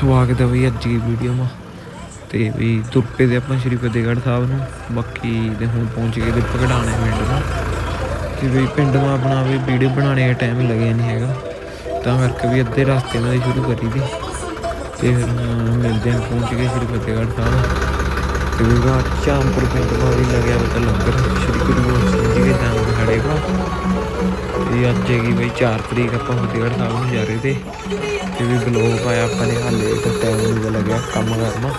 ਸਵਾਗਤ ਹੈ ਬਈ ਅੱਜ ਦੀ ਵੀਡੀਓ ਮਾ। ਤੇ ਵੀ ਤੁਰਪੇ ਦੇ ਆਪਾਂ ਸ਼੍ਰੀ ਫਤਿਹਗੜ੍ਹ ਸਾਹਿਬ ਨੂੰ, ਬਾਕੀ ਤੇ ਹੁਣ ਪਹੁੰਚ ਗਏ ਤੇ ਪਕੜਾਣੇ ਪਿੰਡ ਦਾ ਕਿ ਵੀ ਪਿੰਡ ਮਾ ਆਪਣਾ ਵੀ ਵੀਡੀਓ ਬਣਾਉਣੇ ਦਾ ਟਾਈਮ ਲੱਗਿਆ ਨਹੀਂ ਹੈਗਾ। ਤਾਂ ਕਰਕੇ ਵੀ ਅੱਧੇ ਰਸਤੇ ਨਾਲ ਹੀ ਸ਼ੁਰੂ ਕਰੀ ਦੀ। ਤੇ ਫਿਰ ਮਿਲਦੇ ਹਾਂ, ਪਹੁੰਚ ਗਏ ਸ਼੍ਰੀ ਫਤਿਹਗੜ੍ਹ ਸਾਹਿਬ। ਤੇ ਵੀ ਵਾ ਚਾਂਪੁਰ ਪਿੰਡ ਮਾ ਵੀ ਲੱਗਿਆ ਪਤਾ ਲੰਗਰ। ਸ਼੍ਰੀ ਗੁਰੂ ਗੋਬਿੰਦ ਸਿੰਘ ਜੀ ਦੇ ਜਨਮ ਦਿਹਾੜੇ ਦਾ ਇਹ ਅੱਜ ਹੈਗੀ ਬਈ 4 ਤਰੀਕ ਆਪਾਂ ਫਤਿਹਗੜ੍ਹ ਸਾਹਿਬ ਨੂੰ ਜਾ ਰਹੇ ਤੇ। ਤੇ ਵੀ ਬਲੌਗ ਪਾਇਆ ਆਪਾਂ ਨੇ, ਹਾਲੇ ਤਾਂ ਟਾਈਮ ਨਹੀਂ ਲੱਗਿਆ ਕੰਮ ਕਰਨਾ।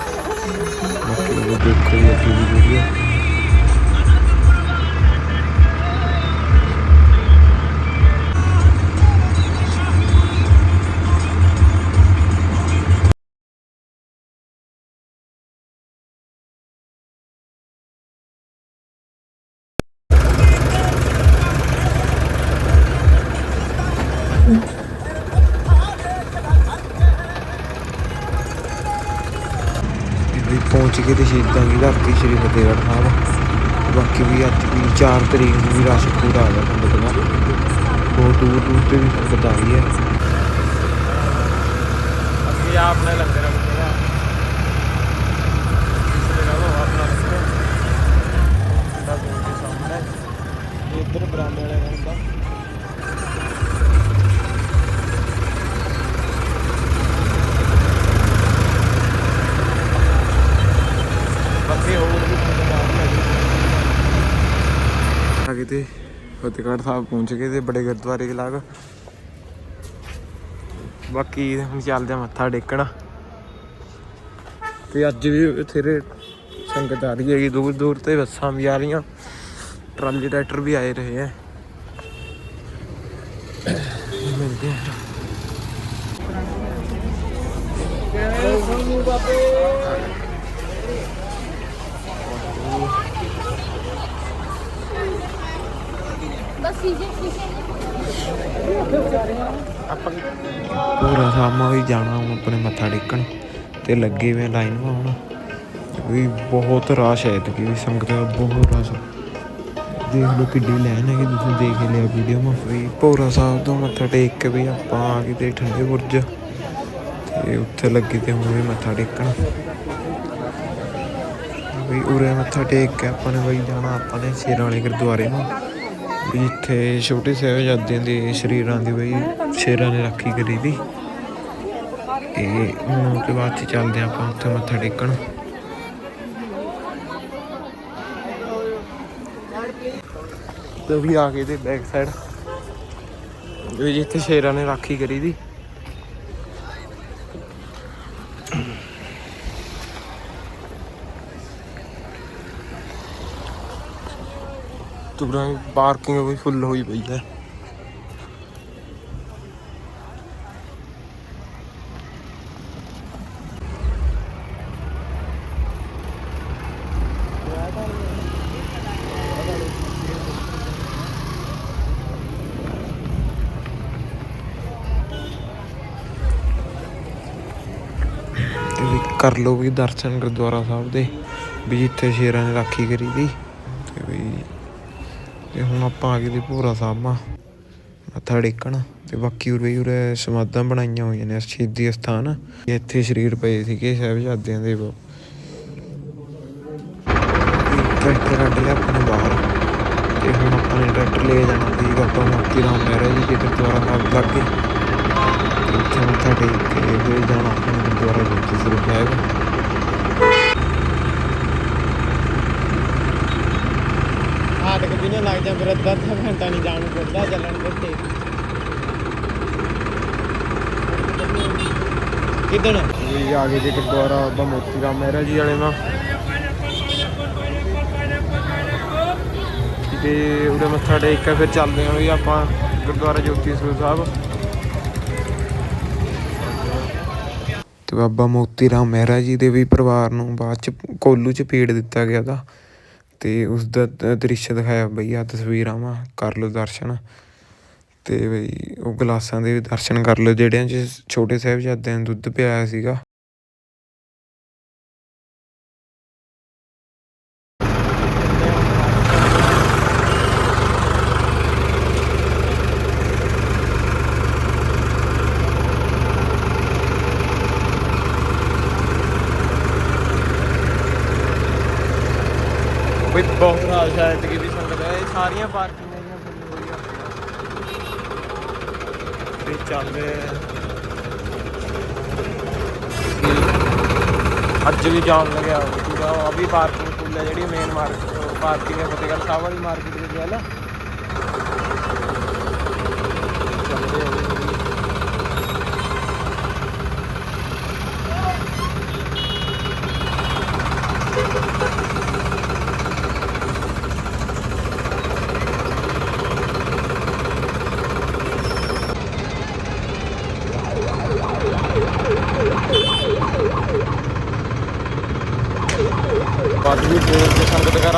ਬਾਕੀ ਦੇਖੋ ਜੀ ਅੱਜ ਦੀ ਵੀਡੀਓ ਵੀ ਤੇ ਸ਼ਹੀਦਾਂ ਦੀ ਧਰਤੀ ਸ਼੍ਰੀ ਫਤਿਹਗੜ੍ਹ ਸਾਹਿਬ। ਬਾਕੀ ਵੀ ਅੱਜ ਵੀ 4 ਤਰੀਕ ਨੂੰ ਵੀ ਰਸ਼ ਪੂਰਾ ਆ ਗਿਆ ਸੰਗਤ ਦਾ ਬਹੁਤ ਦੂਰ ਦੂਰ ਤੇ ਵੀ ਸੰਗਤ ਆ ਰਹੀ ਹੈ। ਅਸੀਂ ਆਪਣੇ ਲੰਗਰ ਇੱਧਰ ਬਰਾਂਡੇ ਵਾਲੇ ਦਾ ਹੁੰਦਾ ਬਾਕੀ ਹੋਰ ਵੀ ਸੰਗਤ ਆ ਗਏ ਤੇ ਫਤਿਹਗੜ੍ਹ ਸਾਹਿਬ ਪਹੁੰਚ ਗਏ ਤੇ ਬੜੇ ਗੁਰਦੁਆਰੇ ਦੇ ਲਾਗ। ਬਾਕੀ ਹੁਣ ਚੱਲਦੇ ਮੱਥਾ ਟੇਕਣਾ। ਤੇ ਅੱਜ ਵੀ ਬਥੇਰੇ ਸੰਗਤ ਆ ਰਹੀ ਹੈਗੀ ਦੂਰ ਦੂਰ ਤੇ ਬੱਸਾਂ ਵੀ ਆ ਰਹੀਆਂ। ਟਰਾਲੀ ਟਰੈਕਟਰ ਵੀ ਆਏ ਰਹੇ ਹੈ ਪੂਰਾ ਸਾਮਾ ਵੀ ਜਾਣਾ ਹੁਣ ਆਪਣੇ ਮੱਥਾ ਟੇਕਣ ਤੇ ਲੱਗੇ ਵੇ ਲਾਈਨ ਹੁਣ। ਵੀ ਬਹੁਤ ਰਸ਼ ਹੈ ਤੇ ਵੀ ਸੰਗਤ ਦਾ, ਬਹੁਤ ਰਸ਼। ਦੇਖ ਲਓ ਕਿੱਡੀ ਲਾਈਨ ਹੈ ਕਿ ਤੁਸੀਂ ਦੇਖ ਲਿਆ ਵੀਡੀਓ ਮਾ ਵੀ ਭੋਰਾ ਸਾਹਿਬ ਤੋਂ ਮੱਥਾ ਟੇਕ ਕੇ ਵੀ ਆਪਾਂ ਆ ਗਏ ਤੇ ਠੰਡੇ ਬੁਰਜ। ਤੇ ਉੱਥੇ ਲੱਗੇ ਤੇ ਹੁਣ ਵੀ ਮੱਥਾ ਟੇਕਣ। ਵੀ ਉਰੇ ਮੱਥਾ ਟੇਕ ਕੇ ਆਪਾਂ ਨੇ ਬਈ ਜਾਣਾ ਆਪਾਂ ਨੇ ਸ਼ੇਰਾਂ ਵਾਲੇ ਗੁਰਦੁਆਰੇ ਨੂੰ। ਇੱਥੇ ਛੋਟੇ ਸਾਹਿਬਜ਼ਾਦਿਆਂ ਦੇ ਸ਼ਰੀਰਾਂ ਦੀ ਬਈ ਸ਼ੇਰਾਂ ਨੇ ਰਾਖੀ ਕਰੀ ਦੀ। ਤੇ ਹੁਣ ਤੋਂ ਬਾਅਦ ਚ ਚੱਲਦੇ ਹਾਂ ਆਪਾਂ, ਉੱਥੇ ਮੱਥਾ ਟੇਕਣ। ਤੇ ਵੀ ਆ ਗਏ ਤੇ ਬੈਕ ਸਾਈਡ ਵੀ ਜਿੱਥੇ ਸ਼ੇਰਾਂ ਨੇ ਰਾਖੀ ਕਰੀ ਦੀ। ਤੁਰਾਂ ਪਾਰਕਿੰਗ ਵੀ ਫੁੱਲ ਹੋਈ ਪਈ ਹੈ। ਕਰ ਲਓ ਵੀ ਦਰਸ਼ਨ ਗੁਰਦੁਆਰਾ ਸਾਹਿਬ ਦੇ, ਵੀ ਜਿੱਥੇ ਸ਼ੇਰਾਂ ਨੇ ਰਾਖੀ ਕਰੀ ਦੀ ਤੇ ਵੀ ਤੇ ਹੁਣ ਆਪਾਂ ਆ ਗਏ ਤੇ ਭੂਰਾ ਸਾਹਿਬ ਮੱਥਾ ਟੇਕਣ ਤੇ ਬਾਕੀ ਉਰੇ ਉਰੇ ਸਮਾਧਾਂ ਬਣਾਈਆਂ ਹੋਈਆਂ ਨੇ, ਸ਼ਹੀਦੀ ਸਥਾਨ ਇੱਥੇ ਸਰੀਰ ਪਏ ਸੀਗੇ ਸਾਹਿਬਜ਼ਾਦਿਆਂ ਦੇ। ਟਰੈਕਟਰ ਕੱਢ ਲਿਆ ਆਪਣੇ ਬਾਹਰ। ਤੇ ਹੁਣ ਆਪਾਂ ਨੇ ਟਰੈਕਟਰ ਲੈ ਜਾਣਾ ਸੀ, ਬਾਬਾ ਮੋਤੀ ਰਾਮ ਮਹਿਰਾ ਜੀ ਦੇ ਗੁਰਦੁਆਰਾ ਸਾਹਿਬ ਲੱਗੇ। ਉੱਥੇ ਮੱਥਾ ਟੇਕ ਕੇ ਫਿਰ ਜਾਣਾ ਆਪਾਂ ਗੁਰਦੁਆਰਾ ਜੋਤੀ ਸਰੂਪ ਸਾਹਿਬ। ਹਾਟ ਕੇ ਲੱਗ ਜਾ ਫਿਰ ਅੱਧਾ ਅੱਧਾ ਘੰਟਾ ਨਹੀਂ ਜਾਣ ਨੂੰ ਪੈਂਦਾ ਚੱਲਣ ਦਿੱਤੇ ਕਿਦਣ? ਇਹ ਆ ਗਏ ਜੀ ਗੁਰਦੁਆਰਾ ਬਾਬਾ ਮੋਤੀ ਰਾਮ ਮਹਿਰਾ ਜੀ ਵਾਲੇ ਨਾਲ। ਤੇ ਉਹਦੇ ਮੱਥਾ ਟੇਕ ਕੇ ਫਿਰ ਚੱਲਦੇ ਹਾਂ ਵੀ ਆਪਾਂ ਗੁਰਦੁਆਰਾ ਜੋਤੀ ਸਰੂਪ ਸਾਹਿਬ। ਤੇ ਬਾਬਾ ਮੋਤੀ ਰਾਮ ਮਹਿਰਾ ਜੀ ਦੇ ਵੀ ਪਰਿਵਾਰ ਨੂੰ ਬਾਅਦ ਚ ਕੋਲੂ ਚ ਪੀੜ ਦਿੱਤਾ ਗਿਆ ਦਾ ਅਤੇ ਉਸਦਾ ਦ੍ਰਿਸ਼ ਦਿਖਾਇਆ ਬਈ ਆਹ ਤਸਵੀਰਾਂ ਵਾ, ਕਰ ਲਓ ਦਰਸ਼ਨ। ਅਤੇ ਬਈ ਉਹ ਗਲਾਸਾਂ ਦੇ ਵੀ ਦਰਸ਼ਨ ਕਰ ਲਓ, ਜਿਹੜਿਆਂ ਚ ਛੋਟੇ ਸਾਹਿਬਜ਼ਾਦਿਆਂ ਨੂੰ ਦੁੱਧ ਪਿਆਇਆ ਸੀਗਾ। ਕੋਈ ਬਹੁਤ ਨਾਲ ਸ਼ਾਇਦ ਕਿ ਵੀ ਸੰਗਤ ਹੈ ਇਹ ਸਾਰੀਆਂ ਪਾਰਕਿੰਗਾਂ ਦੀਆਂ ਫੁੱਲ ਹੋਈਆਂ ਤੇ ਚੱਲ ਅੱਜ ਵੀ ਜਾਣ ਲੱਗਿਆ ਪੂਰਾ ਆ ਵੀ ਪਾਰਕਿੰਗ ਫੁੱਲ ਹੈ ਜਿਹੜੀ ਮੇਨ ਮਾਰਕੀਟ ਪਾਰਕਿੰਗ ਹੈ ਫਤਿਹਗੜ੍ਹ ਸਾਹਿਬ ਵਾਲੀ ਮਾਰਕੀਟ ਵਿੱਚ, ਹੈ ਨਾ ਚੱਲ ਰਹੇ ਆ ਜੀ। ਵੱਧ ਵੀ ਫੇਰ ਤੇ ਸੰਗਤ ਦਾ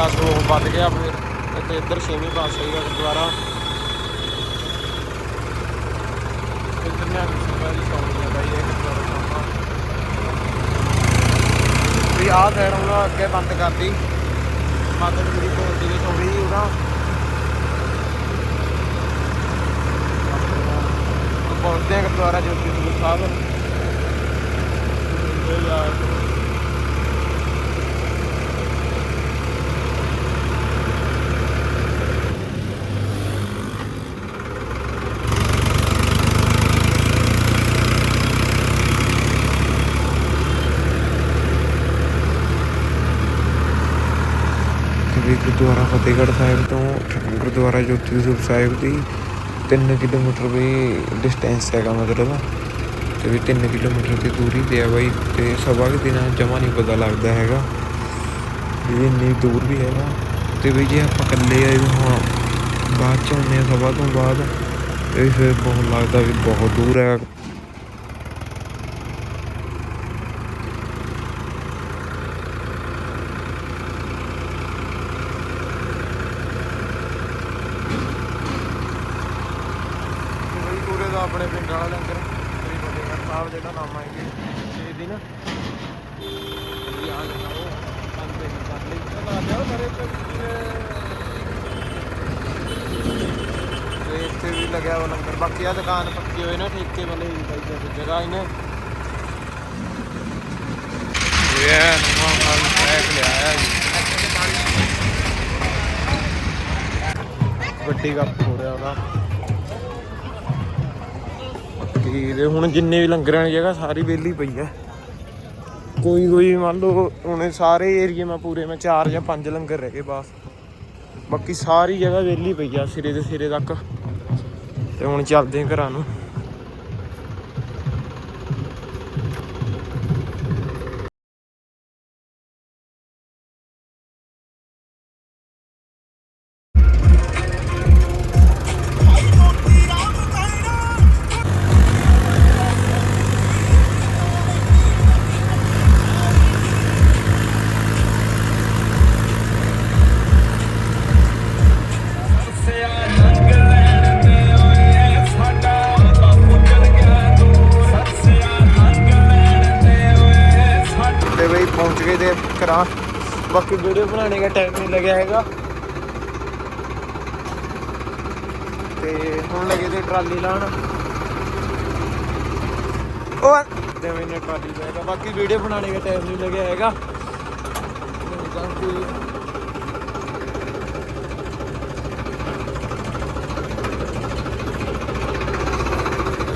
ਰਸ ਗਿਆ ਫਿਰ। ਤੇ ਇੱਧਰ ਛੇਵੀਂ ਪਾਤਸ਼ਾਹੀ ਦਾ ਗੁਰਦੁਆਰਾ। ਇੱਧਰ ਨੇ ਸੰਗਤ ਦੀ ਸੌਣੀ ਹੈ ਇਹ ਗੁਰਦੁਆਰਾ ਸਾਹਿਬ ਵੀ ਆਹ ਸਾਈਡ ਹੁਣ ਅੱਗੇ ਬੰਦ ਕਰਦੀ ਮਾਤਾ ਜੀ ਦੀ ਬੋਲਦੀ ਵੀ ਥੋੜੀ ਜਿਹੀ ਉਹਦਾ ਪਹੁੰਚਦੇ ਹਾਂ ਗੁਰਦੁਆਰਾ ਜੋਤੀ ਸਰੂਪ ਸਾਹਿਬ ਇਹ ਯਾਰ ਤੇ ਵੀ ਗੁਰਦੁਆਰਾ ਫਤਿਹਗੜ੍ਹ ਸਾਹਿਬ ਤੋਂ ਗੁਰਦੁਆਰਾ ਜੋਤੀ ਸਰੂਪ ਸਾਹਿਬ ਦੀ 3 ਕਿਲੋਮੀਟਰ ਵੀ ਡਿਸਟੈਂਸ ਹੈਗਾ ਮਤਲਬ ਤੇ ਵੀ 3 ਕਿਲੋਮੀਟਰ ਦੀ ਦੂਰੀ ਤੇ ਆ ਬਾਈ ਤੇ ਸਵਾ ਕੁ ਦਿਨਾਂ ਜਮਾ ਨਹੀਂ ਪਤਾ ਲੱਗਦਾ ਹੈਗਾ ਵੀ ਇੰਨੀ ਦੂਰ ਵੀ ਹੈਗਾ ਤੇ ਵੀ ਜੇ ਆਪਾਂ ਇਕੱਲੇ ਆਏ ਹਾਂ, ਬਾਅਦ ਚ ਆਉਂਦੇ ਆ ਸਵਾ ਤੋਂ ਬਾਅਦ ਇਹ ਫਿਰ ਬਹੁਤ ਲੱਗਦਾ ਵੀ ਬਹੁਤ ਦੂਰ ਹੈ ਕੋਈ ਪੂਰੇ ਦਾ ਆਪਣੇ ਪਿੰਡ ਵਾਲਾ ਲੰਗਰ ਸ੍ਰੀ ਫਤਿਹਗੜ੍ਹ ਸਾਹਿਬ ਜਿਹੜਾ ਨਾਮ ਆਏਗੇ। 6 ਦਿਨ ਵੀ ਆ ਕੰਦੇ ਹੀ ਕਰ ਲਈ। ਚਲਾ ਜਾਓ ਮੇਰੇ ਤੇ ਇੱਥੇ ਵੀ ਲੱਗਿਆ ਉਹ ਲੰਗਰ ਬਾਕੀ ਆ ਦੁਕਾਨ ਪੱਕੀ ਹੋਏ ਨਾ, ਠੇਕੇ ਵਾਲੇ ਬਾਈ ਜਗ੍ਹਾ ਇਹਨੇ ਇਹ ਨਵਾਂ ਮਾਲ ਪੈਕ ਲਿਆਇਆ ਜੀ। ਵੱਡੀ ਗੱਪ ਹੋ ਰਿਹਾ ਉਹਦਾ। ਬਾਕੀ ਦੇ ਹੁਣ ਜਿੰਨੇ ਵੀ ਲੰਗਰਾਂ ਦੀ ਜਗ੍ਹਾ ਸਾਰੀ ਵਿਹਲੀ ਪਈ ਹੈ ਕੋਈ ਕੋਈ ਮੰਨ ਲਓ ਹੁਣ ਸਾਰੇ ਏਰੀਏ ਮੈਂ ਪੂਰੇ, ਮੈਂ ਚਾਰ ਜਾਂ ਪੰਜ ਲੰਗਰ ਰਹਿ ਗਏ ਬਸ। ਬਾਕੀ ਸਾਰੀ ਜਗ੍ਹਾ ਵਿਹਲੀ ਪਈ ਆ ਸਿਰੇ ਦੇ ਸਿਰੇ ਤੱਕ। ਤੇ ਹੁਣ ਚੱਲਦੇ ਘਰਾਂ ਨੂੰ। ਤੇ ਬਾਕੀ ਵੀਡੀਓ ਬਣਾਉਣੇ ਦਾ ਟਾਈਮ ਨਹੀਂ ਲੱਗਿਆ ਹੈਗਾ। ਤੇ ਹੁਣ ਲੱਗੇ ਤੇ ਟਰਾਲੀ ਲਾਣ ਉਹ ਤੇ ਮੈਨੇ ਟਰਾਲੀ ਲਾਏਗਾ ਬਾਕੀ ਵੀਡੀਓ ਬਣਾਉਣੇ ਦਾ ਟਾਈਮ ਨਹੀਂ ਲੱਗਿਆ ਹੈਗਾ। ਤੇ ਬਾਕੀ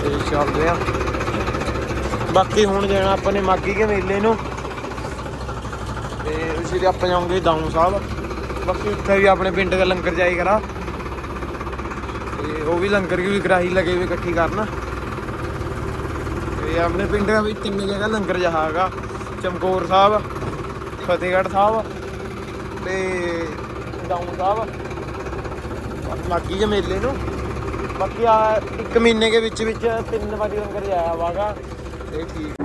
ਤੇ ਚੱਲਦੇ ਆ। ਬਾਕੀ ਹੁਣ ਜਾਣਾ ਆਪਾਂ ਨੇ ਮਾਗੀ ਕੇ ਮੇਲੇ ਨੂੰ। ਤੇ ਉਸੇ ਦੇ ਆਪਾਂ ਜਾਵਾਂਗੇ ਦਾਊ ਸਾਹਿਬ। ਬਾਕੀ ਉੱਥੇ ਵੀ ਆਪਣੇ ਪਿੰਡ ਦਾ ਲੰਗਰ ਜਾਈ ਕਰਾ। ਤੇ ਉਹ ਵੀ ਲੰਗਰ ਕੀ ਵੀ ਕਰਾਹੀ ਲਗੇ ਵੀ ਇਕੱਠੀ ਕਰਨ। ਤੇ ਆਪਣੇ ਪਿੰਡ ਦਾ ਵੀ ਤਿੰਨ ਜਗ੍ਹਾ ਲੰਗਰ ਜਹਾਗਾ ਚਮਕੌਰ ਸਾਹਿਬ, ਫਤਿਹਗੜ੍ਹ ਸਾਹਿਬ ਤੇ ਦਾਊ ਸਾਹਿਬ। ਮਾਗੀ ਕੇ ਮੇਲੇ ਨੂੰ। ਬਾਕੀ ਆ ਇੱਕ ਮਹੀਨੇ ਦੇ ਵਿੱਚ ਵਿੱਚ ਤਿੰਨ ਵਾਰੀ ਲੰਗਰ ਜਾਇਆ ਵਾਗਾ ਇਹ ਠੀਕ